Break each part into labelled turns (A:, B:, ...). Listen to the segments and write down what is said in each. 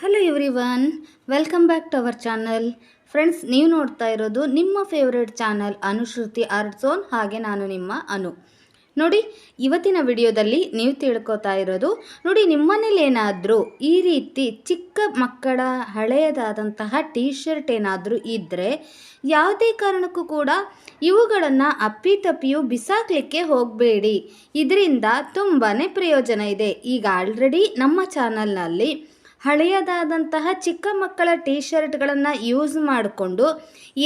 A: Hello everyone welcome back to our channel friends ನೀವು ನೋಡ್ತಾ ಇರೋದು ನಿಮ್ಮ favourite channel Anushruti art zone ಹಾಗೆ ನಾನು ನಿಮ್ಮ ಅನು. ನೋಡಿ, ಇವತ್ತಿನ ವಿಡಿಯೋದಲ್ಲಿ ನೀವು ತಿಳ್ಕೊತಾ ಇರೋದು, ನೋಡಿ ನಿಮ್ಮನೇಲಿ ಏನಾದರೂ ಈ ರೀತಿ ಚಿಕ್ಕ ಮಕ್ಕಳ ಹಳೆಯದಾದಂತಹ ಟೀ ಶರ್ಟ್ ಏನಾದರೂ ಇದ್ದರೆ ಯಾವುದೇ ಕಾರಣಕ್ಕೂ ಕೂಡ ಇವುಗಳನ್ನು ಅಪ್ಪಿತಪ್ಪಿಯು ಬಿಸಾಕಲಿಕ್ಕೆ ಹೋಗಬೇಡಿ. ಇದರಿಂದ ತುಂಬಾ ಪ್ರಯೋಜನ ಇದೆ. ಈಗ ಆಲ್ರೆಡಿ ನಮ್ಮ ಚಾನಲ್ನಲ್ಲಿ ಹಳೆಯದಾದಂತಹ ಚಿಕ್ಕ ಮಕ್ಕಳ ಟೀ ಶರ್ಟ್ಗಳನ್ನು ಯೂಸ್ ಮಾಡಿಕೊಂಡು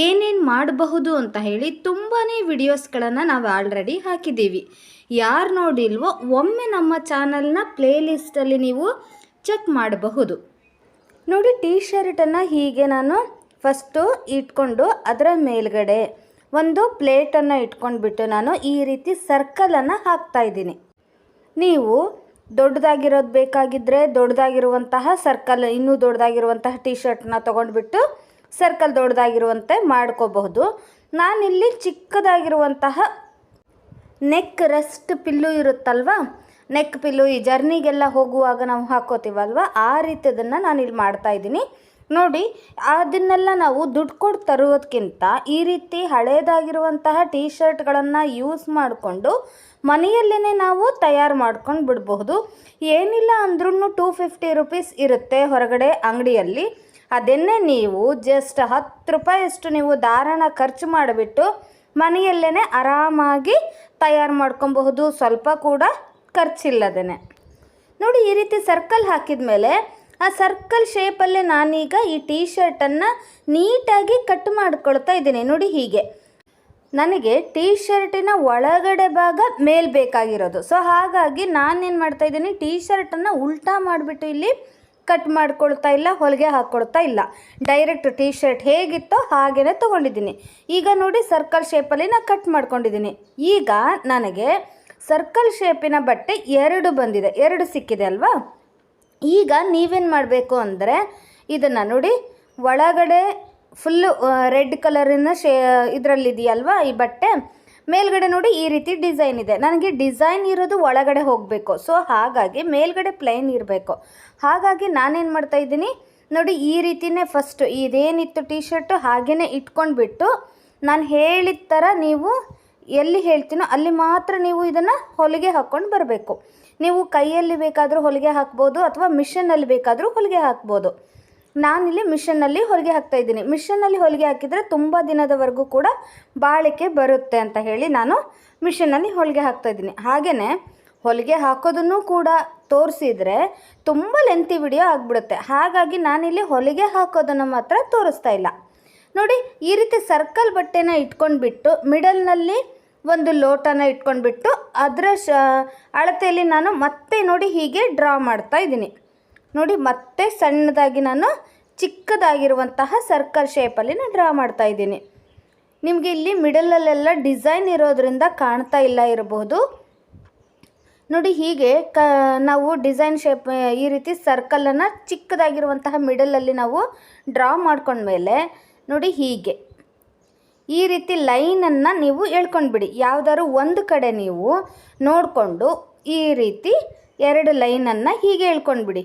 A: ಏನೇನು ಮಾಡಬಹುದು ಅಂತ ಹೇಳಿ ತುಂಬಾ ವಿಡಿಯೋಸ್ಗಳನ್ನು ನಾವು ಆಲ್ರೆಡಿ ಹಾಕಿದ್ದೀವಿ. ಯಾರು ನೋಡಿಲ್ವೋ ಒಮ್ಮೆ ನಮ್ಮ ಚಾನಲ್ನ ಪ್ಲೇಲಿಸ್ಟಲ್ಲಿ ನೀವು ಚೆಕ್ ಮಾಡಬಹುದು. ನೋಡಿ ಟೀ ಶರ್ಟನ್ನು ಹೀಗೆ ನಾನು ಫಸ್ಟು ಇಟ್ಕೊಂಡು ಅದರ ಮೇಲ್ಗಡೆ ಒಂದು ಪ್ಲೇಟನ್ನು ಇಟ್ಕೊಂಡ್ಬಿಟ್ಟು ನಾನು ಈ ರೀತಿ ಸರ್ಕಲನ್ನು ಹಾಕ್ತಾ ಇದ್ದೀನಿ. ನೀವು ದೊಡ್ಡದಾಗಿರೋದು ಬೇಕಾಗಿದ್ದರೆ ದೊಡ್ಡದಾಗಿರುವಂತಹ ಸರ್ಕಲ್, ಇನ್ನೂ ದೊಡ್ಡದಾಗಿರುವಂತಹ ಟೀ ಶರ್ಟ್ನ ತೊಗೊಂಡ್ಬಿಟ್ಟು ಸರ್ಕಲ್ ದೊಡ್ಡದಾಗಿರುವಂತೆ ಮಾಡ್ಕೋಬಹುದು. ನಾನಿಲ್ಲಿ ಚಿಕ್ಕದಾಗಿರುವಂತಹ ನೆಕ್ ರೆಸ್ಟ್ ಪಿಲ್ಲು ಇರುತ್ತಲ್ವ? ನೆಕ್ ಪಿಲ್ಲು ಈ ಜರ್ನಿಗೆಲ್ಲ ಹೋಗುವಾಗ ನಾವು ಹಾಕೋತೀವಲ್ವ? ಆ ರೀತಿಯದನ್ನು ನಾನು ಇಲ್ಲಿ ಮಾಡ್ತಾ ಇದ್ದೀನಿ. ನೋಡಿ, ಅದನ್ನೆಲ್ಲ ನಾವು ದುಡ್ಡು ಕೊಟ್ಟು ತರುವುದಕ್ಕಿಂತ ಈ ರೀತಿ ಹಳೇದಾಗಿರುವಂತಹ ಟೀ ಶರ್ಟ್ಗಳನ್ನು ಯೂಸ್ ಮಾಡಿಕೊಂಡು ಮನೆಯಲ್ಲೇ ನಾವು ತಯಾರು ಮಾಡ್ಕೊಂಡು ಬಿಡಬಹುದು. ಏನಿಲ್ಲ ಅಂದ್ರೂ ಟೂ ಫಿಫ್ಟಿ ರುಪೀಸ್ ಇರುತ್ತೆ ಹೊರಗಡೆ ಅಂಗಡಿಯಲ್ಲಿ. ಅದನ್ನೇ ನೀವು ಜಸ್ಟ್ ಹತ್ತು ರೂಪಾಯಿಯಷ್ಟು ನೀವು ದಾರಣ ಖರ್ಚು ಮಾಡಿಬಿಟ್ಟು ಮನೆಯಲ್ಲೇ ಆರಾಮಾಗಿ ತಯಾರು ಮಾಡ್ಕೊಬಹುದು. ಸ್ವಲ್ಪ ಕೂಡ ಖರ್ಚಿಲ್ಲದೇ ನೋಡಿ, ಈ ರೀತಿ ಸರ್ಕಲ್ ಹಾಕಿದ ಮೇಲೆ ಆ ಸರ್ಕಲ್ ಶೇಪಲ್ಲೇ ನಾನೀಗ ಈ ಟೀ ಶರ್ಟನ್ನು ನೀಟಾಗಿ ಕಟ್ ಮಾಡ್ಕೊಳ್ತಾ ಇದ್ದೀನಿ. ನೋಡಿ ಹೀಗೆ. ನನಗೆ ಟೀ ಶರ್ಟಿನ ಒಳಗಡೆ ಭಾಗ ಮೇಲ್ ಬೇಕಾಗಿರೋದು. ಸೊ ಹಾಗಾಗಿ ನಾನೇನು ಮಾಡ್ತಾ ಇದ್ದೀನಿ ಟೀ ಶರ್ಟನ್ನು ಉಲ್ಟಾ ಮಾಡಿಬಿಟ್ಟು ಇಲ್ಲಿ ಕಟ್ ಮಾಡ್ಕೊಳ್ತಾ ಇಲ್ಲ, ಹೊಲಿಗೆ ಹಾಕ್ಕೊಳ್ತಾ ಇಲ್ಲ. ಡೈರೆಕ್ಟ್ ಟೀ ಶರ್ಟ್ ಹೇಗಿತ್ತೋ ಹಾಗೇ ತೊಗೊಂಡಿದ್ದೀನಿ. ಈಗ ನೋಡಿ ಸರ್ಕಲ್ ಶೇಪಲ್ಲಿ ನಾನು ಕಟ್ ಮಾಡ್ಕೊಂಡಿದ್ದೀನಿ. ಈಗ ನನಗೆ ಸರ್ಕಲ್ ಶೇಪಿನ ಬಟ್ಟೆ ಎರಡು ಬಂದಿದೆ. ಎರಡು ಸಿಕ್ಕಿದೆ ಅಲ್ವಾ? ಈಗ ನೀವೇನು ಮಾಡಬೇಕು ಅಂದರೆ, ಇದನ್ನು ನೋಡಿ, ಒಳಗಡೆ ಫುಲ್ಲು ರೆಡ್ ಕಲರಿನ ಶೇ, ಇದರಲ್ಲಿದೆಯಲ್ವಾ ಈ ಬಟ್ಟೆ? ಮೇಲ್ಗಡೆ ನೋಡಿ ಈ ರೀತಿ ಡಿಸೈನ್ ಇದೆ. ನನಗೆ ಡಿಸೈನ್ ಇರೋದು ಒಳಗಡೆ ಹೋಗಬೇಕು. ಸೊ ಹಾಗಾಗಿ ಮೇಲ್ಗಡೆ ಪ್ಲೈನ್ ಇರಬೇಕು. ಹಾಗಾಗಿ ನಾನೇನು ಮಾಡ್ತಾ ಇದ್ದೀನಿ? ನೋಡಿ, ಈ ರೀತಿನೇ ಫಸ್ಟು ಇದೇನಿತ್ತು ಟಿ ಶರ್ಟು ಹಾಗೇ ಇಟ್ಕೊಂಡ್ಬಿಟ್ಟು ನಾನು ಹೇಳಿದ ಥರ ನೀವು ಎಲ್ಲಿ ಹೇಳ್ತೀನೋ ಅಲ್ಲಿ ಮಾತ್ರ ನೀವು ಇದನ್ನು ಹೊಲಿಗೆ ಹಾಕ್ಕೊಂಡು ಬರಬೇಕು. ನೀವು ಕೈಯಲ್ಲಿ ಬೇಕಾದರೂ ಹೊಲಿಗೆ ಹಾಕ್ಬೋದು ಅಥವಾ ಮಿಷನ್ನಲ್ಲಿ ಬೇಕಾದರೂ ಹೊಲಿಗೆ ಹಾಕ್ಬೋದು. ನಾನಿಲ್ಲಿ ಮಿಷನ್ನಲ್ಲಿ ಹೊಲಿಗೆ ಹಾಕ್ತಾ ಇದ್ದೀನಿ. ಮಿಷನ್ನಲ್ಲಿ ಹೊಲಿಗೆ ಹಾಕಿದರೆ ತುಂಬ ದಿನದವರೆಗೂ ಕೂಡ ಬಾಳಿಕೆ ಬರುತ್ತೆ ಅಂತ ಹೇಳಿ ನಾನು ಮಿಷನ್ನಲ್ಲಿ ಹೊಲಿಗೆ ಹಾಕ್ತಾ ಇದ್ದೀನಿ. ಹಾಗೆಯೇ ಹೊಲಿಗೆ ಹಾಕೋದನ್ನು ಕೂಡ ತೋರಿಸಿದರೆ ತುಂಬ ಲೆಂತಿ ವಿಡಿಯೋ ಆಗಿಬಿಡುತ್ತೆ. ಹಾಗಾಗಿ ನಾನಿಲ್ಲಿ ಹೊಲಿಗೆ ಹಾಕೋದನ್ನು ಮಾತ್ರ ತೋರಿಸ್ತಾ ಇಲ್ಲ. ನೋಡಿ, ಈ ರೀತಿ ಸರ್ಕಲ್ ಬಟ್ಟೆನ ಇಟ್ಕೊಂಡ್ಬಿಟ್ಟು ಮಿಡಲ್ನಲ್ಲಿ ಒಂದು ಲೋಟನ ಇಟ್ಕೊಂಡ್ಬಿಟ್ಟು, ಅದರ ಶ, ಅಳತೆಯಲ್ಲಿ ನಾನು ಮತ್ತೆ ನೋಡಿ ಹೀಗೆ ಡ್ರಾ ಮಾಡ್ತಾ ಇದ್ದೀನಿ. ನೋಡಿ, ಮತ್ತೆ ಸಣ್ಣದಾಗಿ ನಾನು ಚಿಕ್ಕದಾಗಿರುವಂತಹ ಸರ್ಕಲ್ ಶೇಪಲ್ಲಿ ನಾನು ಡ್ರಾ ಮಾಡ್ತಾ ಇದ್ದೀನಿ. ನಿಮಗೆ ಇಲ್ಲಿ ಮಿಡಲಲ್ಲೆಲ್ಲ ಡಿಸೈನ್ ಇರೋದರಿಂದ ಕಾಣ್ತಾ ಇಲ್ಲ ಇರಬಹುದು. ನೋಡಿ, ಹೀಗೆ ಕ, ನಾವು ಡಿಸೈನ್ ಶೇಪ್ ಈ ರೀತಿ ಸರ್ಕಲನ್ನು ಚಿಕ್ಕದಾಗಿರುವಂತಹ ಮಿಡಲಲ್ಲಿ ನಾವು ಡ್ರಾ ಮಾಡ್ಕೊಂಡ್ಮೇಲೆ, ನೋಡಿ ಹೀಗೆ. ಈ ರೀತಿ ಲೈನನ್ನು ನೀವು ಎಳ್ಕೊಂಡ್ಬಿಡಿ. ಯಾವುದಾದ್ರು ಒಂದು ಕಡೆ ನೀವು ನೋಡಿಕೊಂಡು ಈ ರೀತಿ ಎರಡು ಲೈನನ್ನು ಹೀಗೆ ಎಳ್ಕೊಂಡ್ಬಿಡಿ.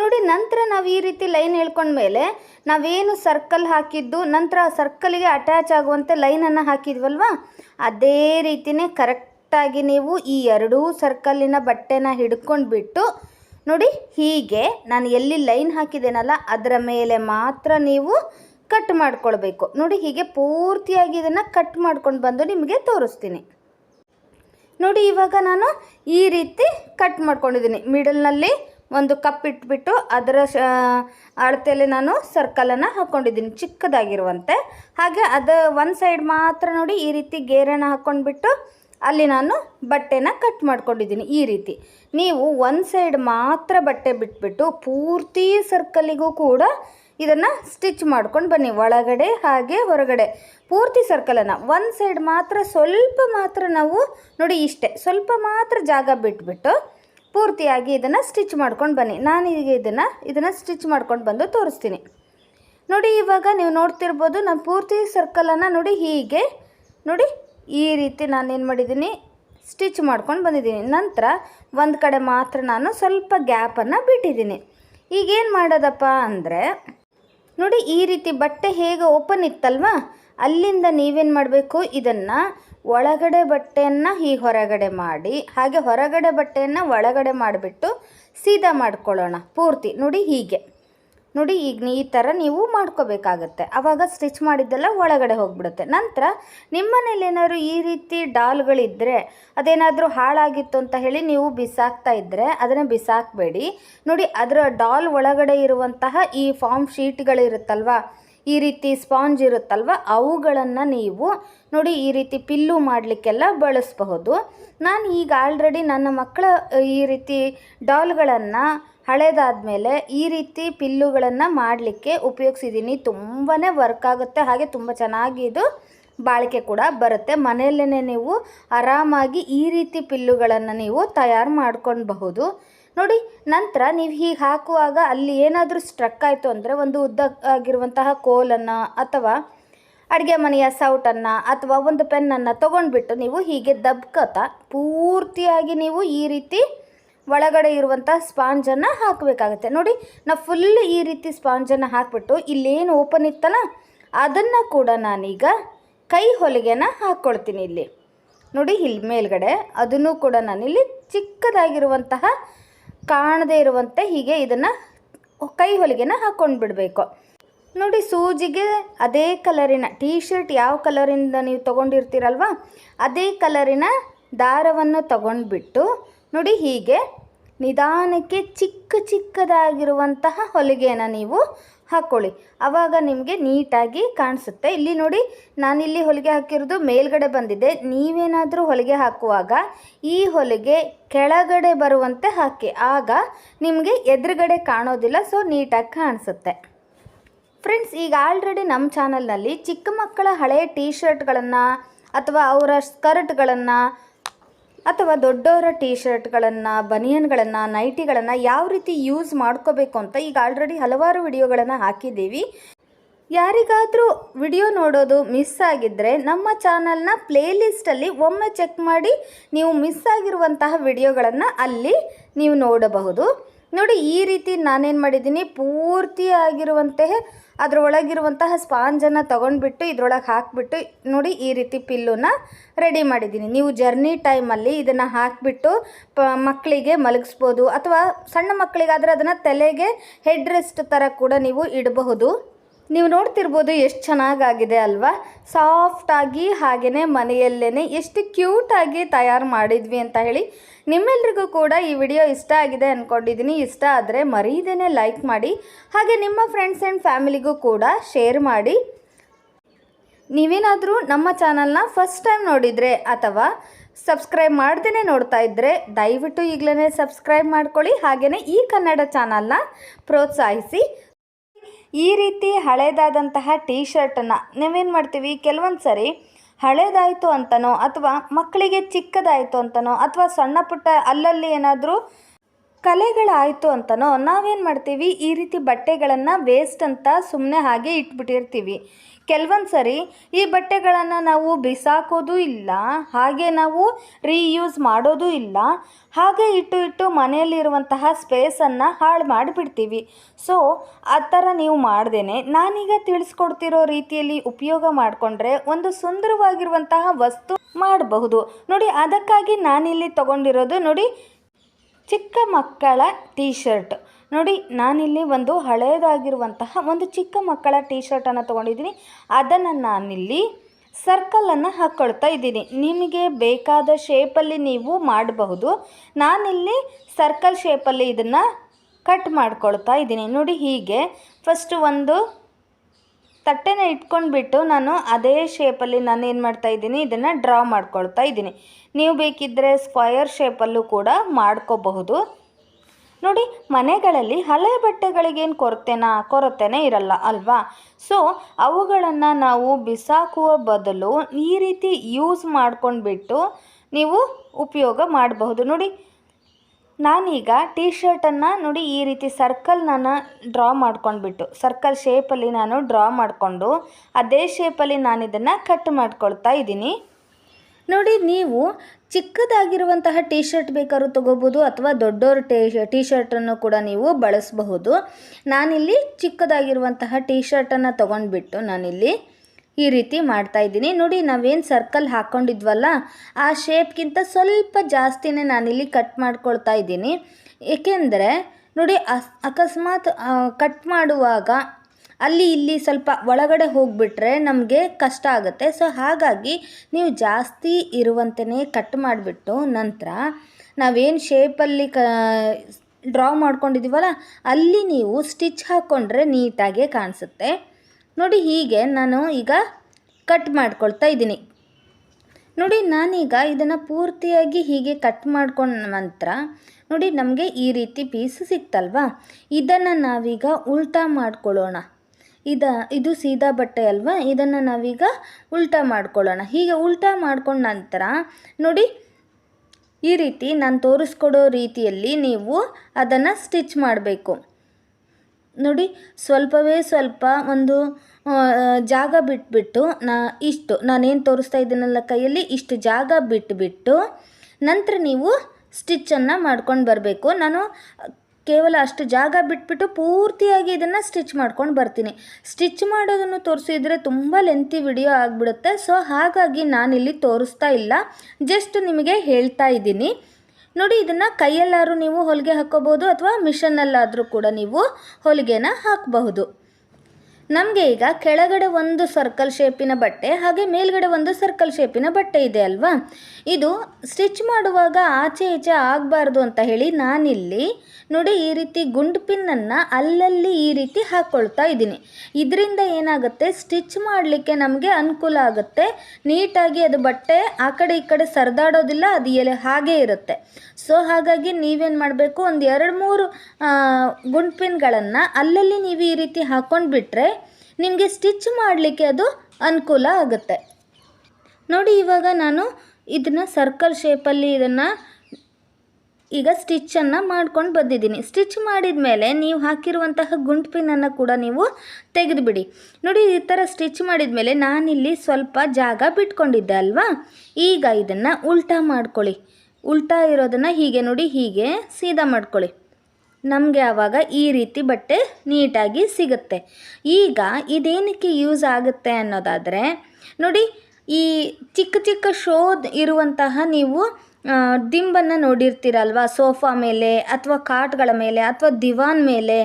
A: ನೋಡಿ, ನಂತರ ನಾವು ಈ ರೀತಿ ಲೈನ್ ಎಳ್ಕೊಂಡ್ಮೇಲೆ ನಾವೇನು ಸರ್ಕಲ್ ಹಾಕಿದ್ದು, ನಂತರ ಆ ಸರ್ಕಲ್ಗೆ ಅಟ್ಯಾಚ್ ಆಗುವಂತೆ ಲೈನನ್ನು ಹಾಕಿದ್ವಲ್ವಾ? ಅದೇ ರೀತಿಯೇ ಕರೆಕ್ಟಾಗಿ ನೀವು ಈ ಎರಡೂ ಸರ್ಕಲ್ಲಿನ ಬಟ್ಟೆನ ಹಿಡ್ಕೊಂಡ್ಬಿಟ್ಟು, ನೋಡಿ, ಹೀಗೆ ನಾನು ಎಲ್ಲಿ ಲೈನ್ ಹಾಕಿದ್ದೇನಲ್ಲ, ಅದರ ಮೇಲೆ ಮಾತ್ರ ನೀವು ಕಟ್ ಮಾಡ್ಕೊಳ್ಬೇಕು. ನೋಡಿ, ಹೀಗೆ ಪೂರ್ತಿಯಾಗಿ ಇದನ್ನು ಕಟ್ ಮಾಡ್ಕೊಂಡು ಬಂದು ನಿಮಗೆ ತೋರಿಸ್ತೀನಿ. ನೋಡಿ, ಇವಾಗ ನಾನು ಈ ರೀತಿ ಕಟ್ ಮಾಡ್ಕೊಂಡಿದ್ದೀನಿ. ಮಿಡಲ್ನಲ್ಲಿ ಒಂದು ಕಪ್ ಇಟ್ಬಿಟ್ಟು ಅದರ ಅಳತೆಯಲ್ಲಿ ನಾನು ಸರ್ಕಲನ್ನು ಹಾಕ್ಕೊಂಡಿದ್ದೀನಿ, ಚಿಕ್ಕದಾಗಿರುವಂತೆ. ಹಾಗೆ ಅದು ಒಂದು ಸೈಡ್ ಮಾತ್ರ ನೋಡಿ ಈ ರೀತಿ ಗೇರನ್ನು ಹಾಕ್ಕೊಂಡ್ಬಿಟ್ಟು ಅಲ್ಲಿ ನಾನು ಬಟ್ಟೆನ ಕಟ್ ಮಾಡ್ಕೊಂಡಿದ್ದೀನಿ ಈ ರೀತಿ. ನೀವು ಒಂದು ಸೈಡ್ ಮಾತ್ರ ಬಟ್ಟೆ ಬಿಟ್ಬಿಟ್ಟು ಪೂರ್ತಿ ಸರ್ಕಲಿಗೂ ಕೂಡ ಇದನ್ನು ಸ್ಟಿಚ್ ಮಾಡ್ಕೊಂಡು ಬನ್ನಿ, ಒಳಗಡೆ ಹಾಗೆ ಹೊರಗಡೆ. ಪೂರ್ತಿ ಸರ್ಕಲನ್ನು ಒಂದು ಸೈಡ್ ಮಾತ್ರ ಸ್ವಲ್ಪ ಮಾತ್ರ ನಾವು ನೋಡಿ ಇಷ್ಟೇ, ಸ್ವಲ್ಪ ಮಾತ್ರ ಜಾಗ ಬಿಟ್ಬಿಟ್ಟು ಪೂರ್ತಿಯಾಗಿ ಇದನ್ನು ಸ್ಟಿಚ್ ಮಾಡ್ಕೊಂಡು ಬನ್ನಿ. ನಾನು ಈಗ ಇದನ್ನು ಇದನ್ನು ಸ್ಟಿಚ್ ಮಾಡ್ಕೊಂಡು ಬಂದು ತೋರಿಸ್ತೀನಿ. ನೋಡಿ, ಇವಾಗ ನೀವು ನೋಡ್ತಿರ್ಬೋದು ನಾನು ಪೂರ್ತಿ ಸರ್ಕಲನ್ನು ನೋಡಿ ಹೀಗೆ, ನೋಡಿ ಈ ರೀತಿ ನಾನೇನು ಮಾಡಿದ್ದೀನಿ ಸ್ಟಿಚ್ ಮಾಡ್ಕೊಂಡು ಬಂದಿದ್ದೀನಿ ನಂತರ ಒಂದು ಕಡೆ ಮಾತ್ರ ನಾನು ಸ್ವಲ್ಪ ಗ್ಯಾಪನ್ನು ಬಿಟ್ಟಿದ್ದೀನಿ ಈಗೇನು ಮಾಡೋದಪ್ಪ ಅಂದರೆ, ನೋಡಿ ಈ ರೀತಿ ಬಟ್ಟೆ ಹೇಗೆ ಓಪನ್ ಇತ್ತಲ್ವಾ? ಅಲ್ಲಿಂದ ನೀವೇನು ಮಾಡಬೇಕು? ಇದನ್ನು ಒಳಗಡೆ ಬಟ್ಟೆಯನ್ನು ಈ ಹೊರಗಡೆ ಮಾಡಿ, ಹಾಗೆ ಹೊರಗಡೆ ಬಟ್ಟೆಯನ್ನು ಒಳಗಡೆ ಮಾಡಿಬಿಟ್ಟು ಸೀದಾ ಮಾಡ್ಕೊಳ್ಳೋಣ. ಪೂರ್ತಿ. ನೋಡಿ ಹೀಗೆ. ನೋಡಿ ಈಗ ಈ ಥರ ನೀವು ಮಾಡ್ಕೋಬೇಕಾಗತ್ತೆ. ಆವಾಗ ಸ್ಟಿಚ್ ಮಾಡಿದ್ದೆಲ್ಲ ಒಳಗಡೆ ಹೋಗ್ಬಿಡುತ್ತೆ. ನಂತರ ನಿಮ್ಮನೇಲಿ ಏನಾದ್ರು ಈ ರೀತಿ ಡಾಲ್ಗಳಿದ್ದರೆ ಅದೇನಾದರೂ ಹಾಳಾಗಿತ್ತು ಅಂತ ಹೇಳಿ ನೀವು ಬಿಸಾಕ್ತಾ ಇದ್ದರೆ ಅದನ್ನು ಬಿಸಾಕಬೇಡಿ. ನೋಡಿ ಅದರ ಡಾಲ್ ಒಳಗಡೆ ಇರುವಂತಹ ಈ ಫಾರ್ಮ್ ಶೀಟ್ಗಳಿರುತ್ತಲ್ವ ಈ ರೀತಿ ಸ್ಪಾಂಜ್ ಇರುತ್ತಲ್ವ? ಅವುಗಳನ್ನು ನೀವು ನೋಡಿ ಈ ರೀತಿ ಪಿಲ್ಲು ಮಾಡಲಿಕ್ಕೆಲ್ಲ ಬಳಸಬಹುದು. ನಾನು ಈಗ ಆಲ್ರೆಡಿ ನನ್ನ ಮಕ್ಕಳ ಈ ರೀತಿ ಡಾಲ್ಗಳನ್ನು ಹಳೇದಾದಮೇಲೆ ಈ ರೀತಿ ಪಿಲ್ಲುಗಳನ್ನು ಮಾಡಲಿಕ್ಕೆ ಉಪಯೋಗಿಸಿದ್ದೀನಿ ತುಂಬಾ ವರ್ಕ್ ಆಗುತ್ತೆ. ಹಾಗೆ ತುಂಬ ಚೆನ್ನಾಗಿ ಇದು ಬಾಳಿಕೆ ಕೂಡ ಬರುತ್ತೆ. ಮನೆಯಲ್ಲೇ ನೀವು ಆರಾಮಾಗಿ ಈ ರೀತಿ ಪಿಲ್ಲುಗಳನ್ನು ನೀವು ತಯಾರು ಮಾಡ್ಕೊಳ್ಬಹುದು. ನೋಡಿ, ನಂತರ ನೀವು ಹೀಗೆ ಹಾಕುವಾಗ ಅಲ್ಲಿ ಏನಾದರೂ ಸ್ಟ್ರಕ್ ಆಯಿತು ಅಂದರೆ ಒಂದು ಉದ್ದ ಆಗಿರುವಂತಹ ಕೋಲನ್ನು ಅಥವಾ ಅಡುಗೆ ಮನೆಯ ಸೌಟನ್ನು ಅಥವಾ ಒಂದು ಪೆನ್ನನ್ನು ತೊಗೊಂಡ್ಬಿಟ್ಟು ನೀವು ಹೀಗೆ ದಬ್ಕತ, ಪೂರ್ತಿಯಾಗಿ ನೀವು ಈ ರೀತಿ ಒಳಗಡೆ ಇರುವಂಥ ಸ್ಪಾಂಜನ್ನು ಹಾಕಬೇಕಾಗುತ್ತೆ. ನೋಡಿ, ನಾವು ಫುಲ್ ಈ ರೀತಿ ಸ್ಪಾಂಜನ್ನು ಹಾಕಿಬಿಟ್ಟು ಇಲ್ಲೇನು ಓಪನ್ ಇತ್ತಲ್ಲ, ಅದನ್ನು ಕೂಡ ನಾನೀಗ ಕೈ ಹೊಲಿಗೆನ ಹಾಕ್ಕೊಳ್ತೀನಿ ಇಲ್ಲಿ. ನೋಡಿ ಇಲ್ಲಿ ಮೇಲ್ಗಡೆ ಅದನ್ನು ಕೂಡ ನಾನಿಲ್ಲಿ ಚಿಕ್ಕದಾಗಿರುವಂತಹ ಕಾಣದೇ ಇರುವಂತೆ ಹೀಗೆ ಇದನ್ನು ಕೈ ಹೊಲಿಗೆನ ಹಾಕ್ಕೊಂಡು ಬಿಡಬೇಕು. ನೋಡಿ ಸೂಜಿಗೆ ಅದೇ ಕಲರಿನ ಟೀ ಶರ್ಟ್ ಯಾವ ಕಲರಿಂದ ನೀವು ತೊಗೊಂಡಿರ್ತೀರಲ್ವ? ಅದೇ ಕಲರಿನ ದಾರವನ್ನು ತಗೊಂಡ್ಬಿಟ್ಟು ನೋಡಿ ಹೀಗೆ ನಿಧಾನಕ್ಕೆ ಚಿಕ್ಕ ಚಿಕ್ಕದಾಗಿರುವಂತಹ ಹೊಲಿಗೆಯನ್ನು ನೀವು ಹಾಕ್ಕೊಳ್ಳಿ ಆವಾಗ ನಿಮಗೆ ನೀಟಾಗಿ ಕಾಣಿಸುತ್ತೆ. ಇಲ್ಲಿ ನೋಡಿ, ನಾನಿಲ್ಲಿ ಹೊಲಿಗೆ ಹಾಕಿರೋದು ಮೇಲ್ಗಡೆ ಬಂದಿದೆ. ನೀವೇನಾದರೂ ಹೊಲಿಗೆ ಹಾಕುವಾಗ ಈ ಹೊಲಿಗೆ ಕೆಳಗಡೆ ಬರುವಂತೆ ಹಾಕಿ. ಆಗ ನಿಮಗೆ ಎದುರುಗಡೆ ಕಾಣೋದಿಲ್ಲ, ಸೊ ನೀಟಾಗಿ ಕಾಣಿಸುತ್ತೆ. ಫ್ರೆಂಡ್ಸ್, ಈಗ ಆಲ್ರೆಡಿ ನಮ್ಮ ಚಾನಲ್ನಲ್ಲಿ ಚಿಕ್ಕ ಮಕ್ಕಳ ಹಳೆಯ ಟೀ ಶರ್ಟ್ಗಳನ್ನು ಅಥವಾ ಅವರ ಸ್ಕರ್ಟ್ಗಳನ್ನು ಅಥವಾ ದೊಡ್ಡವರ ಟೀ ಶರ್ಟ್ಗಳನ್ನು ಬನಿಯನ್ಗಳನ್ನು, ನೈಟಿಗಳನ್ನು ಯಾವ ರೀತಿ ಯೂಸ್ ಮಾಡ್ಕೋಬೇಕು ಅಂತ ಈಗ ಆಲ್ರೆಡಿ ಹಲವಾರು ವಿಡಿಯೋಗಳನ್ನು ಹಾಕಿದ್ದೀವಿ. ಯಾರಿಗಾದರೂ ವಿಡಿಯೋ ನೋಡೋದು ಮಿಸ್ ಆಗಿದ್ದರೆ ನಮ್ಮ ಚಾನಲ್ನ ಪ್ಲೇಲಿಸ್ಟಲ್ಲಿ ಒಮ್ಮೆ ಚೆಕ್ ಮಾಡಿ ನೀವು ಮಿಸ್ ಆಗಿರುವಂತಹ ವಿಡಿಯೋಗಳನ್ನು ಅಲ್ಲಿ ನೀವು ನೋಡಬಹುದು. ನೋಡಿ ಈ ರೀತಿ ನಾನೇನು ಮಾಡಿದ್ದೀನಿ ಪೂರ್ತಿ ಆಗಿರುವಂತಹ ಅದರೊಳಗಿರುವಂತಹ ಸ್ಪಾಂಜನ್ನು ತೊಗೊಂಡ್ಬಿಟ್ಟು ಇದ್ರೊಳಗೆ ಹಾಕಿಬಿಟ್ಟು ನೋಡಿ ಈ ರೀತಿ ಪಿಲ್ಲುನ ರೆಡಿ ಮಾಡಿದ್ದೀನಿ. ನೀವು ಜರ್ನಿ ಟೈಮಲ್ಲಿ ಇದನ್ನು ಹಾಕಿಬಿಟ್ಟು ಪ ಮಕ್ಕಳಿಗೆ ಮಲಗಿಸ್ಬೋದು ಅಥವಾ ಸಣ್ಣ ಮಕ್ಕಳಿಗಾದರೆ ಅದನ್ನು ತಲೆಗೆ ಹೆಡ್ ರೆಸ್ಟ್ ಥರ ಕೂಡ ನೀವು ಇಡಬಹುದು. ನೀವು ನೋಡ್ತಿರ್ಬೋದು ಎಷ್ಟು ಚೆನ್ನಾಗಾಗಿದೆ ಅಲ್ವಾ? ಸಾಫ್ಟಾಗಿ ಹಾಗೆಯೇ ಮನೆಯಲ್ಲೇ ಎಷ್ಟು ಕ್ಯೂಟಾಗಿ ತಯಾರು ಮಾಡಿದ್ವಿ ಅಂತ ಹೇಳಿ ನಿಮ್ಮೆಲ್ರಿಗೂ ಕೂಡ ಈ ವಿಡಿಯೋ ಇಷ್ಟ ಆಗಿದೆ ಅಂದ್ಕೊಂಡಿದ್ದೀನಿ ಇಷ್ಟ ಆದರೆ ಮರೀದೇನೆ ಲೈಕ್ ಮಾಡಿ, ಹಾಗೆ ನಿಮ್ಮ ಫ್ರೆಂಡ್ಸ್ ಆ್ಯಂಡ್ ಫ್ಯಾಮಿಲಿಗೂ ಕೂಡ ಶೇರ್ ಮಾಡಿ. ನೀವೇನಾದರೂ ನಮ್ಮ ಚಾನಲ್ನ ಫಸ್ಟ್ ಟೈಮ್ ನೋಡಿದರೆ ಅಥವಾ ಸಬ್ಸ್ಕ್ರೈಬ್ ಮಾಡ್ದೇ ನೋಡ್ತಾ ಇದ್ದರೆ ದಯವಿಟ್ಟು ಈಗಲೇ ಸಬ್ಸ್ಕ್ರೈಬ್ ಮಾಡ್ಕೊಳ್ಳಿ ಹಾಗೆಯೇ ಈ ಕನ್ನಡ ಚಾನಲ್ನ ಪ್ರೋತ್ಸಾಹಿಸಿ. ಈ ರೀತಿ ಹಳೇದಾದಂತಹ ಟೀ ಶರ್ಟನ್ನು ನಾವೇನು ಮಾಡ್ತೀವಿ? ಕೆಲವೊಂದು ಸರಿ ಹಳೇದಾಯಿತು ಅಂತನೋ ಅಥವಾ ಮಕ್ಕಳಿಗೆ ಚಿಕ್ಕದಾಯಿತು ಅಂತನೋ ಅಥವಾ ಸಣ್ಣ ಪುಟ್ಟ ಅಲ್ಲಲ್ಲಿ ಏನಾದರೂ ಕಲೆಗಳಾಯಿತು ಅಂತನೋ ನಾವೇನು ಮಾಡ್ತೀವಿ? ಈ ರೀತಿ ಬಟ್ಟೆಗಳನ್ನು ವೇಸ್ಟ್ ಅಂತ ಸುಮ್ಮನೆ ಹಾಗೆ ಇಟ್ಬಿಟ್ಟಿರ್ತೀವಿ. ಕೆಲವೊಂದು ಸರಿ ಈ ಬಟ್ಟೆಗಳನ್ನು ನಾವು ಬಿಸಾಕೋದು ಇಲ್ಲ, ಹಾಗೆ ನಾವು ರೀಯೂಸ್ ಮಾಡೋದು ಇಲ್ಲ, ಹಾಗೆ ಇಟ್ಟು ಇಟ್ಟು ಮನೆಯಲ್ಲಿರುವಂತಹ ಸ್ಪೇಸನ್ನು ಹಾಳು ಮಾಡಿಬಿಡ್ತೀವಿ. ಸೊ ಆ ಥರ ನೀವು ಮಾಡ್ದೇನೆ. ನಾನೀಗ ತಿಳಿಸ್ಕೊಡ್ತಿರೋ ರೀತಿಯಲ್ಲಿ ಉಪಯೋಗ ಮಾಡಿಕೊಂಡ್ರೆ ಒಂದು ಸುಂದರವಾಗಿರುವಂತಹ ವಸ್ತು ಮಾಡಬಹುದು. ನೋಡಿ, ಅದಕ್ಕಾಗಿ ನಾನಿಲ್ಲಿ ತಗೊಂಡಿರೋದು ನೋಡಿ ಚಿಕ್ಕ ಮಕ್ಕಳ ಟೀ ಶರ್ಟ್ ನೋಡಿ, ನಾನಿಲ್ಲಿ ಒಂದು ಹಳೆಯದಾಗಿರುವಂತಹ ಒಂದು ಚಿಕ್ಕ ಮಕ್ಕಳ ಟೀ ಶರ್ಟನ್ನು ತೊಗೊಂಡಿದ್ದೀನಿ. ಅದನ್ನು ನಾನಿಲ್ಲಿ ಸರ್ಕಲನ್ನು ಹಾಕ್ಕೊಳ್ತಾ ಇದ್ದೀನಿ. ನಿಮಗೆ ಬೇಕಾದ ಶೇಪಲ್ಲಿ ನೀವು ಮಾಡಬಹುದು. ನಾನಿಲ್ಲಿ ಸರ್ಕಲ್ ಶೇಪಲ್ಲಿ ಇದನ್ನು ಕಟ್ ಮಾಡ್ಕೊಳ್ತಾ ಇದ್ದೀನಿ. ನೋಡಿ, ಹೀಗೆ. ಫಸ್ಟು ಒಂದು ತಟ್ಟೆನ ಇಟ್ಕೊಂಡ್ಬಿಟ್ಟು ನಾನು ಅದೇ ಶೇಪಲ್ಲಿ ನಾನು ಏನು ಮಾಡ್ತಾ ಇದ್ದೀನಿ? ಇದನ್ನು ಡ್ರಾ ಮಾಡ್ಕೊಳ್ತಾ ಇದ್ದೀನಿ. ನೀವು ಬೇಕಿದ್ದರೆ ಸ್ಕ್ವಯರ್ ಶೇಪಲ್ಲೂ ಕೂಡ ಮಾಡ್ಕೋಬಹುದು. ನೋಡಿ, ಮನೆಗಳಲ್ಲಿ ಹಳೆ ಬಟ್ಟೆಗಳಿಗೇನು ಕೊರತೆನಾ, ಕೊರತೆನೇ ಇರಲ್ಲ, ಅಲ್ವಾ? ಸೊ ಅವುಗಳನ್ನು ನಾವು ಬಿಸಾಕುವ ಬದಲು ಈ ರೀತಿ ಯೂಸ್ ಮಾಡ್ಕೊಂಡ್ಬಿಟ್ಟು ನೀವು ಉಪಯೋಗ ಮಾಡಬಹುದು. ನೋಡಿ, ನಾನೀಗ ಟೀ ಶರ್ಟನ್ನು ನೋಡಿ ಈ ರೀತಿ ಸರ್ಕಲ್ ನಾನು ಡ್ರಾ ಮಾಡ್ಕೊಂಡ್ಬಿಟ್ಟು ಸರ್ಕಲ್ ಶೇಪಲ್ಲಿ ನಾನು ಡ್ರಾ ಮಾಡಿಕೊಂಡು, ಅದೇ ಶೇಪಲ್ಲಿ ನಾನು ಇದನ್ನು ಕಟ್ ಮಾಡ್ಕೊಳ್ತಾ ಇದ್ದೀನಿ. ನೋಡಿ, ನೀವು ಚಿಕ್ಕದಾಗಿರುವಂತಹ ಟೀ ಶರ್ಟ್ ಬೇಕಾದ್ರೂ ತೊಗೋಬೋದು ಅಥವಾ ದೊಡ್ಡವ್ರ ಟೇ ಟಿ ಶರ್ಟನ್ನು ಕೂಡ ನೀವು ಬಳಸಬಹುದು. ನಾನಿಲ್ಲಿ ಚಿಕ್ಕದಾಗಿರುವಂತಹ ಟೀ ಶರ್ಟನ್ನು ತೊಗೊಂಡ್ಬಿಟ್ಟು ನಾನಿಲ್ಲಿ ಈ ರೀತಿ ಮಾಡ್ತಾ ಇದ್ದೀನಿ. ನೋಡಿ, ನಾವೇನು ಸರ್ಕಲ್ ಹಾಕ್ಕೊಂಡಿದ್ವಲ್ಲ ಆ ಶೇಪ್ಗಿಂತ ಸ್ವಲ್ಪ ಜಾಸ್ತಿನೇ ನಾನಿಲ್ಲಿ ಕಟ್ ಮಾಡ್ಕೊಳ್ತಾ ಇದ್ದೀನಿ. ಏಕೆಂದರೆ, ನೋಡಿ ಅಕಸ್ಮಾತ್ ಕಟ್ ಮಾಡುವಾಗ ಅಲ್ಲಿ ಇಲ್ಲಿ ಸ್ವಲ್ಪ ಒಳಗಡೆ ಹೋಗಿಬಿಟ್ರೆ ನಮಗೆ ಕಷ್ಟ ಆಗುತ್ತೆ. ಸೊ ಹಾಗಾಗಿ ನೀವು ಜಾಸ್ತಿ ಇರುವಂತೆಯೇ ಕಟ್ ಮಾಡಿಬಿಟ್ಟು ನಂತರ ನಾವೇನು ಶೇಪಲ್ಲಿ ಕ ಡ್ರಾ ಮಾಡ್ಕೊಂಡಿದ್ದೀವಲ್ಲ ಅಲ್ಲಿ ನೀವು ಸ್ಟಿಚ್ ಹಾಕ್ಕೊಂಡ್ರೆ ನೀಟಾಗೆ ಕಾಣಿಸುತ್ತೆ. ನೋಡಿ ಹೀಗೆ ನಾನು ಈಗ ಕಟ್ ಮಾಡ್ಕೊಳ್ತಾ ಇದ್ದೀನಿ. ನೋಡಿ ನಾನೀಗ ಇದನ್ನು ಪೂರ್ತಿಯಾಗಿ ಹೀಗೆ ಕಟ್ ಮಾಡ್ಕೊಂಡ ನಂತರ ನೋಡಿ ನಮಗೆ ಈ ರೀತಿ ಪೀಸ್ ಸಿಕ್ತಲ್ವಾ? ಇದನ್ನು ನಾವೀಗ ಉಲ್ಟಾ ಮಾಡ್ಕೊಳ್ಳೋಣ. ಇದ, ಇದು ಸೀದಾ ಬಟ್ಟೆ ಅಲ್ವಾ? ಇದನ್ನು ನಾವೀಗ ಉಲ್ಟಾ ಮಾಡ್ಕೊಳ್ಳೋಣ. ಹೀಗೆ ಉಲ್ಟಾ ಮಾಡ್ಕೊಂಡ ನಂತರ ನೋಡಿ, ಈ ರೀತಿ ನಾನು ತೋರಿಸ್ಕೊಡೋ ರೀತಿಯಲ್ಲಿ ನೀವು ಅದನ್ನು ಸ್ಟಿಚ್ ಮಾಡಬೇಕು. ನೋಡಿ, ಸ್ವಲ್ಪವೇ ಸ್ವಲ್ಪ ಒಂದು ಜಾಗ ಬಿಟ್ಬಿಟ್ಟು ನಾ ಇಷ್ಟು, ನಾನೇನು ತೋರಿಸ್ತಾ ಇದ್ದೀನಲ್ಲ ಕೈಯಲ್ಲಿ, ಇಷ್ಟು ಜಾಗ ಬಿಟ್ಬಿಟ್ಟು ನಂತರ ನೀವು ಸ್ಟಿಚ್ಚನ್ನು ಮಾಡ್ಕೊಂಡು ಬರಬೇಕು. ನಾನು ಕೇವಲ ಅಷ್ಟು ಜಾಗ ಬಿಟ್ಬಿಟ್ಟು ಪೂರ್ತಿಯಾಗಿ ಇದನ್ನು ಸ್ಟಿಚ್ ಮಾಡ್ಕೊಂಡು ಬರ್ತೀನಿ. ಸ್ಟಿಚ್ ಮಾಡೋದನ್ನು ತೋರಿಸಿದ್ರೆ ತುಂಬ ಲೆಂತಿ ವಿಡಿಯೋ ಆಗಿಬಿಡುತ್ತೆ. ಸೊ ಹಾಗಾಗಿ ನಾನಿಲ್ಲಿ ತೋರಿಸ್ತಾ ಇಲ್ಲ. ಜಸ್ಟ್ ನಿಮಗೆ ಹೇಳ್ತಾ ಇದ್ದೀನಿ. ನೋಡಿ, ಇದನ್ನು ಕೈಯಲ್ಲಾದ್ರೂ ನೀವು ಹೊಲಿಗೆ ಹಾಕ್ಕೋಬೋದು ಅಥವಾ ಮಿಷನ್ನಲ್ಲಾದರೂ ಕೂಡ ನೀವು ಹೊಲಿಗೆನ ಹಾಕಬಹುದು. ನಮಗೆ ಈಗ ಕೆಳಗಡೆ ಒಂದು ಸರ್ಕಲ್ ಶೇಪಿನ ಬಟ್ಟೆ, ಹಾಗೆ ಮೇಲ್ಗಡೆ ಒಂದು ಸರ್ಕಲ್ ಶೇಪಿನ ಬಟ್ಟೆ ಇದೆ ಅಲ್ವಾ? ಇದು ಸ್ಟಿಚ್ ಮಾಡುವಾಗ ಆಚೆ ಈಚೆ ಆಗಬಾರ್ದು ಅಂತ ಹೇಳಿ ನಾನಿಲ್ಲಿ ನೋಡಿ ಈ ರೀತಿ ಗುಂಡು ಪಿನ್ನನ್ನು ಅಲ್ಲಲ್ಲಿ ಈ ರೀತಿ ಹಾಕ್ಕೊಳ್ತಾ ಇದ್ದೀನಿ. ಇದರಿಂದ ಏನಾಗುತ್ತೆ? ಸ್ಟಿಚ್ ಮಾಡಲಿಕ್ಕೆ ನಮಗೆ ಅನುಕೂಲ ಆಗುತ್ತೆ. ನೀಟಾಗಿ ಅದು ಬಟ್ಟೆ ಆ ಕಡೆ ಈ ಕಡೆ ಸರಿದಾಡೋದಿಲ್ಲ, ಅದು ಎಲೆ ಹಾಗೇ ಇರುತ್ತೆ. ಸೊ ಹಾಗಾಗಿ ನೀವೇನು ಮಾಡಬೇಕು? ಒಂದು ಎರಡು ಮೂರು ಗುಂಡು ಪಿನ್ಗಳನ್ನು ಅಲ್ಲಲ್ಲಿ ನೀವು ಈ ರೀತಿ ಹಾಕ್ಕೊಂಡು ಬಿಟ್ಟರೆ ನಿಮಗೆ ಸ್ಟಿಚ್ ಮಾಡಲಿಕ್ಕೆ ಅದು ಅನುಕೂಲ ಆಗುತ್ತೆ. ನೋಡಿ, ಇವಾಗ ನಾನು ಇದನ್ನು ಸರ್ಕಲ್ ಶೇಪಲ್ಲಿ ಇದನ್ನು ಈಗ ಸ್ಟಿಚ್ಚನ್ನು ಮಾಡ್ಕೊಂಡು ಬಂದಿದ್ದೀನಿ. ಸ್ಟಿಚ್ ಮಾಡಿದ ಮೇಲೆ ನೀವು ಹಾಕಿರುವಂತಹ ಪಿನ್ನನ್ನು ಕೂಡ ನೀವು ತೆಗೆದುಬಿಡಿ. ನೋಡಿ, ಈ ಥರ ಸ್ಟಿಚ್ ಮಾಡಿದ ಮೇಲೆ ನಾನಿಲ್ಲಿ ಸ್ವಲ್ಪ ಜಾಗ ಬಿಟ್ಕೊಂಡಿದ್ದೆ ಅಲ್ವಾ? ಈಗ ಇದನ್ನು ಉಲ್ಟಾ ಮಾಡ್ಕೊಳ್ಳಿ. ಉಲ್ಟಾ ಇರೋದನ್ನು ಹೀಗೆ ನೋಡಿ, ಹೀಗೆ ಸೀದಾ ಮಾಡ್ಕೊಳ್ಳಿ. ನಮಗೆ ಆವಾಗ ಈ ರೀತಿ ಬಟ್ಟೆ ನೀಟಾಗಿ ಸಿಗುತ್ತೆ. ಈಗ ಇದೇನಕ್ಕೆ ಯೂಸ್ ಆಗುತ್ತೆ ಅನ್ನೋದಾದರೆ, ನೋಡಿ ಈ ಚಿಕ್ಕ ಚಿಕ್ಕ ಶೋ ಇರುವಂತಹ ನೀವು ದಿಂಬನ್ನು ನೋಡಿರ್ತೀರಲ್ವ? ಸೋಫಾ ಮೇಲೆ ಅಥವಾ ಕಾಟ್ಗಳ ಮೇಲೆ ಅಥವಾ ದಿವಾನ್ ಮೇಲೆ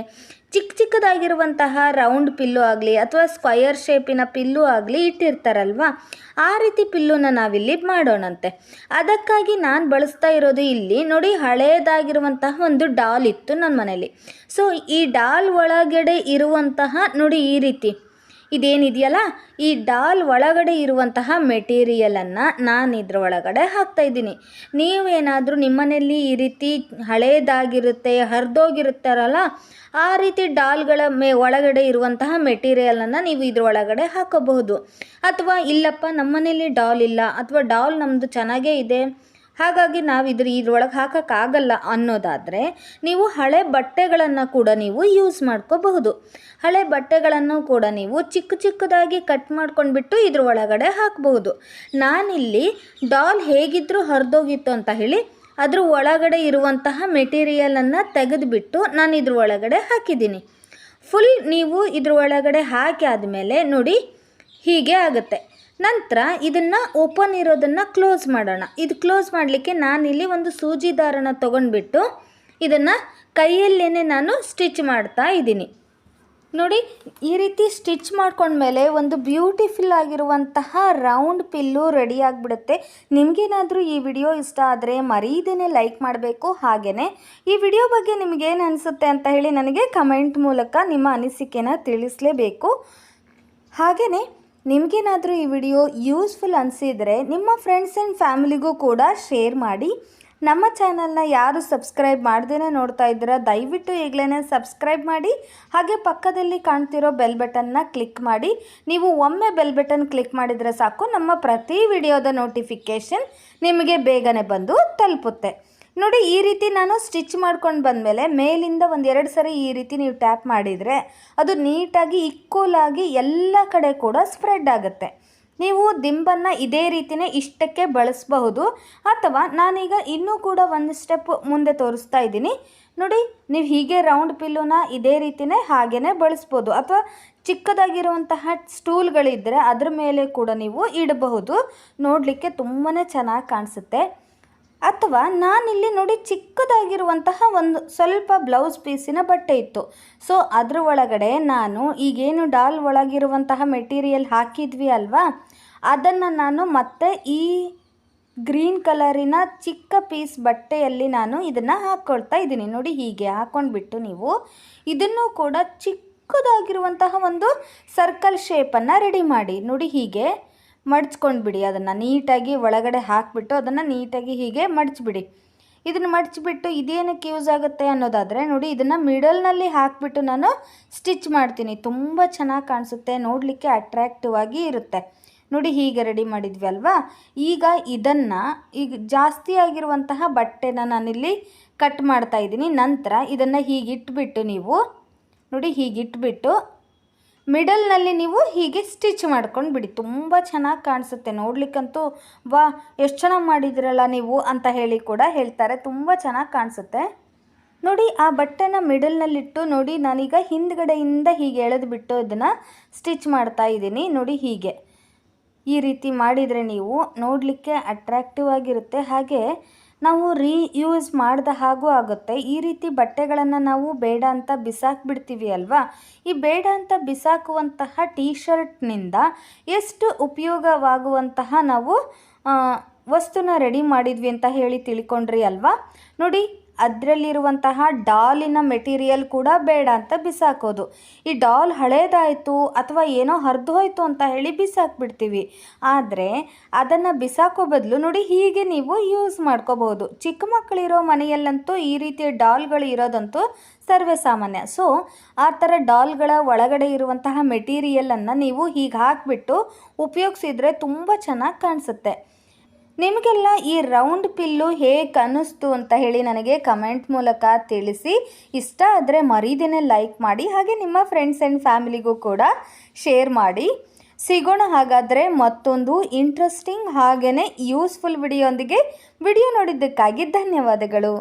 A: ಚಿಕ್ಕ ಚಿಕ್ಕದಾಗಿರುವಂತಹ ರೌಂಡ್ ಪಿಲ್ಲು ಆಗಲಿ ಅಥವಾ ಸ್ಕ್ವಯರ್ ಶೇಪಿನ ಪಿಲ್ಲು ಆಗಲಿ ಇಟ್ಟಿರ್ತಾರಲ್ವಾ? ಆ ರೀತಿ ಪಿಲ್ಲುನ ನಾವಿಲ್ಲಿ ಮಾಡೋಣಂತೆ. ಅದಕ್ಕಾಗಿ ನಾನು ಬಳಸ್ತಾ ಇರೋದು ಇಲ್ಲಿ ನೋಡಿ ಹಳೆಯದಾಗಿರುವಂತಹ ಒಂದು ಡಾಲ್ ಇತ್ತು ನನ್ನ ಮನೇಲಿ. ಸೊ, ಈ ಡಾಲ್ ಒಳಗಡೆ ಇರುವಂತಹ ನೋಡಿ ಈ ರೀತಿ. ಇದೇನಿದೆಯಲ್ಲ? ಈ ಡಾಲ್ ಒಳಗಡೆ ಇರುವಂತಹ ಮೆಟೀರಿಯಲನ್ನು ನಾನು ಇದ್ರ ಒಳಗಡೆ ಹಾಕ್ತಾ ಇದ್ದೀನಿ. ನೀವೇನಾದರೂ ನಿಮ್ಮನೆಯಲ್ಲಿ ಈ ರೀತಿ ಹಳೇದಾಗಿರುತ್ತೆ, ಹರಿದೋಗಿರುತ್ತಾರಲ್ಲ, ಆ ರೀತಿ ಡಾಲ್ಗಳ ಮೇ ಒಳಗಡೆ ಇರುವಂತಹ ಮೆಟೀರಿಯಲನ್ನು ನೀವು ಇದ್ರ ಒಳಗಡೆ ಹಾಕೋಬಹುದು. ಅಥವಾ ಇಲ್ಲಪ್ಪ, ನಮ್ಮನೇಲಿ ಡಾಲ್ ಇಲ್ಲ, ಅಥವಾ ಡಾಲ್ ನಮ್ಮದು ಚೆನ್ನಾಗೇ ಇದೆ ಹಾಗಾಗಿ ನಾವು ಇದ್ರ ಇದ್ರೊಳಗೆ ಹಾಕೋಕ್ಕಾಗಲ್ಲ ಅನ್ನೋದಾದರೆ ನೀವು ಹಳೆ ಬಟ್ಟೆಗಳನ್ನು ಕೂಡ ನೀವು ಯೂಸ್ ಮಾಡ್ಕೋಬಹುದು. ಹಳೆ ಬಟ್ಟೆಗಳನ್ನು ಕೂಡ ನೀವು ಚಿಕ್ಕ ಚಿಕ್ಕದಾಗಿ ಕಟ್ ಮಾಡ್ಕೊಂಡ್ಬಿಟ್ಟು ಇದ್ರ ಒಳಗಡೆ ಹಾಕಬಹುದು. ನಾನಿಲ್ಲಿ ಡಾಲ್ ಹೇಗಿದ್ದರೂ ಹರಿದೋಗಿತ್ತು ಅಂತ ಹೇಳಿ ಅದ್ರ ಒಳಗಡೆ ಇರುವಂತಹ ಮೆಟೀರಿಯಲನ್ನು ತೆಗೆದುಬಿಟ್ಟು ನಾನು ಇದ್ರ ಒಳಗಡೆ ಹಾಕಿದ್ದೀನಿ. ಫುಲ್ ನೀವು ಇದ್ರ ಒಳಗಡೆ ಹಾಕಿ ಆದಮೇಲೆ ನೋಡಿ ಹೀಗೆ ಆಗುತ್ತೆ. ನಂತರ ಇದನ್ನು ಓಪನ್ ಇರೋದನ್ನು ಕ್ಲೋಸ್ ಮಾಡೋಣ. ಇದು ಕ್ಲೋಸ್ ಮಾಡಲಿಕ್ಕೆ ನಾನಿಲ್ಲಿ ಒಂದು ಸೂಜಿ ದಾರನ ತೊಗೊಂಡ್ಬಿಟ್ಟು ಇದನ್ನು ಕೈಯಲ್ಲೇ ನಾನು ಸ್ಟಿಚ್ ಮಾಡ್ತಾ ಇದ್ದೀನಿ. ನೋಡಿ, ಈ ರೀತಿ ಸ್ಟಿಚ್ ಮಾಡ್ಕೊಂಡ್ಮೇಲೆ ಒಂದು ಬ್ಯೂಟಿಫುಲ್ ಆಗಿರುವಂತಹ ರೌಂಡ್ ಪಿಲ್ಲು ರೆಡಿ ಆಗಿಬಿಡುತ್ತೆ. ನಿಮಗೇನಾದರೂ ಈ ವಿಡಿಯೋ ಇಷ್ಟ ಆದರೆ ಮರೀದೇನೆ ಲೈಕ್ ಮಾಡಬೇಕು. ಹಾಗೆಯೇ ಈ ವಿಡಿಯೋ ಬಗ್ಗೆ ನಿಮಗೇನು ಅನಿಸುತ್ತೆ ಅಂತ ಹೇಳಿ ನನಗೆ ಕಮೆಂಟ್ ಮೂಲಕ ನಿಮ್ಮ ಅನಿಸಿಕೆನ ತಿಳಿಸಲೇಬೇಕು. ಹಾಗೆಯೇ ನಿಮಗೇನಾದರೂ ಈ ವಿಡಿಯೋ ಯೂಸ್ಫುಲ್ ಅನಿಸಿದರೆ ನಿಮ್ಮ ಫ್ರೆಂಡ್ಸ್ ಆ್ಯಂಡ್ ಫ್ಯಾಮಿಲಿಗೂ ಕೂಡ ಶೇರ್ ಮಾಡಿ. ನಮ್ಮ ಚಾನಲ್ನ ಯಾರು ಸಬ್ಸ್ಕ್ರೈಬ್ ಮಾಡ್ದೇ ನೋಡ್ತಾ ಇದ್ದೀರಾ, ದಯವಿಟ್ಟು ಈಗಲೇ ಸಬ್ಸ್ಕ್ರೈಬ್ ಮಾಡಿ. ಹಾಗೆ ಪಕ್ಕದಲ್ಲಿ ಕಾಣ್ತಿರೋ ಬೆಲ್ ಬಟನ್ನ ಕ್ಲಿಕ್ ಮಾಡಿ. ನೀವು ಒಮ್ಮೆ ಬೆಲ್ ಬಟನ್ ಕ್ಲಿಕ್ ಮಾಡಿದರೆ ಸಾಕು, ನಮ್ಮ ಪ್ರತಿ ವಿಡಿಯೋದ ನೋಟಿಫಿಕೇಷನ್ ನಿಮಗೆ ಬೇಗನೆ ಬಂದು ತಲುಪುತ್ತೆ. ನೋಡಿ, ಈ ರೀತಿ ನಾನು ಸ್ಟಿಚ್ ಮಾಡ್ಕೊಂಡು ಬಂದಮೇಲೆ ಮೇಲಿಂದ ಒಂದು ಎರಡು ಸರಿ ಈ ರೀತಿ ನೀವು ಟ್ಯಾಪ್ ಮಾಡಿದರೆ ಅದು ನೀಟಾಗಿ ಈಕ್ವಲ್ ಆಗಿ ಎಲ್ಲ ಕಡೆ ಕೂಡ ಸ್ಪ್ರೆಡ್ ಆಗುತ್ತೆ. ನೀವು ದಿಂಬನ್ನು ಇದೇ ರೀತಿಯೇ ಇಷ್ಟಕ್ಕೆ ಬಳಸಬಹುದು. ಅಥವಾ ನಾನೀಗ ಇನ್ನೂ ಕೂಡ ಒಂದು ಸ್ಟೆಪ್ ಮುಂದೆ ತೋರಿಸ್ತಾ ಇದ್ದೀನಿ. ನೋಡಿ, ನೀವು ಹೀಗೆ ರೌಂಡ್ ಪಿಲ್ಲುನ ಇದೇ ರೀತಿಯೇ ಹಾಗೇ ಬಳಸ್ಬೋದು. ಅಥವಾ ಚಿಕ್ಕದಾಗಿರುವಂತಹ ಸ್ಟೂಲ್ಗಳಿದ್ದರೆ ಅದ್ರ ಮೇಲೆ ಕೂಡ ನೀವು ಇಡಬಹುದು. ನೋಡಲಿಕ್ಕೆ ತುಂಬಾ ಚೆನ್ನಾಗಿ ಕಾಣಿಸುತ್ತೆ. ಅಥವಾ ನಾನಿಲ್ಲಿ ನೋಡಿ ಚಿಕ್ಕದಾಗಿರುವಂತಹ ಒಂದು ಸ್ವಲ್ಪ ಬ್ಲೌಸ್ ಪೀಸಿನ ಬಟ್ಟೆ ಇತ್ತು. ಸೊ, ಅದರ ಒಳಗಡೆ ನಾನು ಈಗೇನು ಡಾಲ್ ಒಳಗಿರುವಂತಹ ಮೆಟೀರಿಯಲ್ ಹಾಕಿದ್ವಿ ಅಲ್ವಾ? ಅದನ್ನು ನಾನು ಮತ್ತೆ ಈ ಗ್ರೀನ್ ಕಲರಿನ ಚಿಕ್ಕ ಪೀಸ್ ಬಟ್ಟೆಯಲ್ಲಿ ನಾನು ಇದನ್ನು ಹಾಕ್ಕೊಳ್ತಾ ಇದ್ದೀನಿ. ನೋಡಿ, ಹೀಗೆ ಹಾಕ್ಕೊಂಡ್ಬಿಟ್ಟು ನೀವು ಇದನ್ನು ಕೂಡ ಚಿಕ್ಕದಾಗಿರುವಂತಹ ಒಂದು ಸರ್ಕಲ್ ಶೇಪನ್ನು ರೆಡಿ ಮಾಡಿ. ನೋಡಿ, ಹೀಗೆ ಮಡ್ಚ್ಕೊಂಡ್ಬಿಡಿ ಅದನ್ನು ನೀಟಾಗಿ ಒಳಗಡೆ ಹಾಕಿಬಿಟ್ಟು ಅದನ್ನು ನೀಟಾಗಿ ಹೀಗೆ ಮಡಚ್ಬಿಡಿ. ಇದನ್ನು ಮಡಚ್ಬಿಟ್ಟು ಇದೇನಕ್ಕೆ ಯೂಸ್ ಆಗುತ್ತೆ ಅನ್ನೋದಾದರೆ ನೋಡಿ, ಇದನ್ನು ಮಿಡಲ್ನಲ್ಲಿ ಹಾಕಿಬಿಟ್ಟು ನಾನು ಸ್ಟಿಚ್ ಮಾಡ್ತೀನಿ. ತುಂಬ ಚೆನ್ನಾಗಿ ಕಾಣಿಸುತ್ತೆ, ನೋಡಲಿಕ್ಕೆ ಅಟ್ರ್ಯಾಕ್ಟಿವ್ ಆಗಿ ಇರುತ್ತೆ. ನೋಡಿ, ಹೀಗೆ ರೆಡಿ ಮಾಡಿದ್ವಿ ಅಲ್ವಾ? ಈಗ ಇದನ್ನು, ಈಗ ಜಾಸ್ತಿ ಆಗಿರುವಂತಹ ಬಟ್ಟೆನ ನಾನಿಲ್ಲಿ ಕಟ್ ಮಾಡ್ತಾ ಇದ್ದೀನಿ. ನಂತರ ಇದನ್ನು ಹೀಗೆ ಇಟ್ಬಿಟ್ಟು ನೀವು, ನೋಡಿ ಹೀಗೆ ಇಟ್ಬಿಟ್ಟು ಮಿಡಲ್ನಲ್ಲಿ ನೀವು ಹೀಗೆ ಸ್ಟಿಚ್ ಮಾಡ್ಕೊಂಡು ಬಿಡಿ. ತುಂಬ ಚೆನ್ನಾಗಿ ಕಾಣಿಸುತ್ತೆ. ನೋಡ್ಲಿಕ್ಕಂತೂ, ವಾ, ಎಷ್ಟು ಚೆನ್ನಾಗಿ ಮಾಡಿದಿರಲ್ಲ ನೀವು ಅಂತ ಹೇಳಿ ಕೂಡ ಹೇಳ್ತಾರೆ. ತುಂಬ ಚೆನ್ನಾಗಿ ಕಾಣಿಸುತ್ತೆ. ನೋಡಿ, ಆ ಬಟ್ಟೆನ ಮಿಡಲ್ನಲ್ಲಿಟ್ಟು ನೋಡಿ, ನಾನೀಗ ಹಿಂದ್ಗಡೆಯಿಂದ ಹೀಗೆ ಎಳೆದು ಬಿಟ್ಟು ಇದನ್ನು ಸ್ಟಿಚ್ ಮಾಡ್ತಾ ಇದ್ದೀನಿ. ನೋಡಿ ಹೀಗೆ. ಈ ರೀತಿ ಮಾಡಿದರೆ ನೀವು ನೋಡಲಿಕ್ಕೆ ಅಟ್ರ್ಯಾಕ್ಟಿವ್ ಆಗಿರುತ್ತೆ. ಹಾಗೆ ನಾವು ರೀಯೂಸ್ ಮಾಡಿದ ಹಾಗೂ ಆಗುತ್ತೆ. ಈ ರೀತಿ ಬಟ್ಟೆಗಳನ್ನು ನಾವು ಬೇಡ ಅಂತ ಬಿಸಾಕ್ಬಿಡ್ತೀವಿ ಅಲ್ವಾ? ಈ ಬೇಡ ಅಂತ ಬಿಸಾಕುವಂತಹ ಟೀ ಶರ್ಟ್ನಿಂದ ಎಷ್ಟು ಉಪಯೋಗವಾಗುವಂತಹ ನಾವು ವಸ್ತುನ ರೆಡಿ ಮಾಡಿದ್ವಿ ಅಂತ ಹೇಳಿ ತಿಳ್ಕೊಂಡ್ರಿ ಅಲ್ವಾ? ನೋಡಿ ಅದರಲ್ಲಿರುವಂತಹ ಡಾಲಿನ ಮೆಟೀರಿಯಲ್ ಕೂಡ ಬೇಡ ಅಂತ ಬಿಸಾಕೋದು. ಈ ಡಾಲ್ ಹಳೇದಾಯಿತು ಅಥವಾ ಏನೋ ಹರಿದು ಹೋಯಿತು ಅಂತ ಹೇಳಿ ಬಿಸಾಕ್ಬಿಡ್ತೀವಿ. ಆದರೆ ಅದನ್ನು ಬಿಸಾಕೋ ಬದಲು ನೋಡಿ ಹೀಗೆ ನೀವು ಯೂಸ್ ಮಾಡ್ಕೋಬಹುದು. ಚಿಕ್ಕ ಮಕ್ಕಳಿರೋ ಮನೆಯಲ್ಲಂತೂ ಈ ರೀತಿಯ ಡಾಲ್ಗಳು ಇರೋದಂತೂ ಸರ್ವೇ ಸಾಮಾನ್ಯ. ಸೊ, ಆ ಥರ ಡಾಲ್ಗಳ ಒಳಗಡೆ ಇರುವಂತಹ ಮೆಟೀರಿಯಲನ್ನು ನೀವು ಹೀಗೆ ಹಾಕಿಬಿಟ್ಟು ಉಪಯೋಗಿಸಿದ್ರೆ ತುಂಬ ಚೆನ್ನಾಗಿ ಕಾಣಿಸುತ್ತೆ. ನಿಮಗೆಲ್ಲ ಈ ರೌಂಡ್ ಪಿಲ್ಲು ಹೇಗೆ ಅನ್ನಿಸ್ತು ಅಂತ ಹೇಳಿ ನನಗೆ ಕಮೆಂಟ್ ಮೂಲಕ ತಿಳಿಸಿ. ಇಷ್ಟ ಆದರೆ ಮರೀದೇನೆ ಲೈಕ್ ಮಾಡಿ, ಹಾಗೆ ನಿಮ್ಮ ಫ್ರೆಂಡ್ಸ್ ಆ್ಯಂಡ್ ಫ್ಯಾಮಿಲಿಗೂ ಕೂಡ ಶೇರ್ ಮಾಡಿ. ಸಿಗೋಣ ಹಾಗಾದರೆ ಮತ್ತೊಂದು ಇಂಟ್ರೆಸ್ಟಿಂಗ್ ಹಾಗೆಯೇ ಯೂಸ್ಫುಲ್ ವಿಡಿಯೋಂದಿಗೆ ವಿಡಿಯೋ ನೋಡಿದ್ದಕ್ಕಾಗಿ ಧನ್ಯವಾದಗಳು.